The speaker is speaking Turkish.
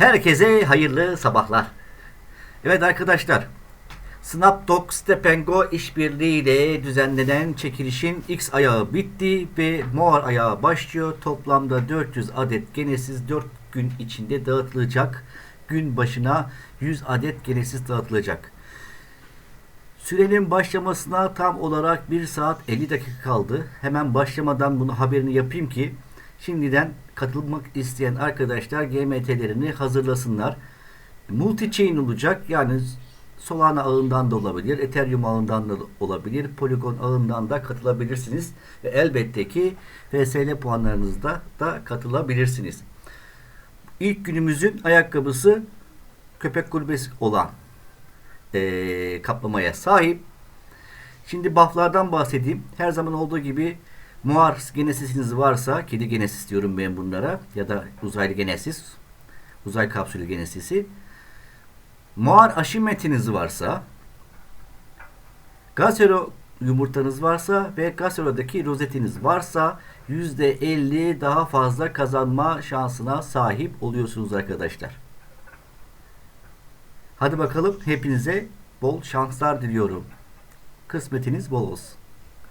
Herkese hayırlı sabahlar. Evet arkadaşlar. Snapdog Stepengo işbirliğiyle düzenlenen çekilişin X ayağı bitti ve Moar ayağı başlıyor. Toplamda 400 adet genesiz 4 gün içinde dağıtılacak. Gün başına 100 adet genesiz dağıtılacak. Sürenin başlamasına tam olarak 1 saat 50 dakika kaldı. Hemen başlamadan bunu haberini yapayım ki şimdiden katılmak isteyen arkadaşlar GMT'lerini hazırlasınlar. Multi chain olacak yani Solana ağından da olabilir, Ethereum ağından da olabilir, Polygon ağından da katılabilirsiniz. Ve elbette ki FSL puanlarınızda da katılabilirsiniz. İlk günümüzün ayakkabısı köpek kulübesi olan eee, kaplamaya sahip. Şimdi bufflardan bahsedeyim. Her zaman olduğu gibi muar genesisiniz varsa, kedi genesis diyorum ben bunlara ya da uzaylı genesis, uzay kapsülü genesisi. Muar aşimetiniz varsa, Gasero yumurtanız varsa ve Gasero'daki rozetiniz varsa %50 daha fazla kazanma şansına sahip oluyorsunuz arkadaşlar. Hadi bakalım hepinize bol şanslar diliyorum. Kısmetiniz bol olsun.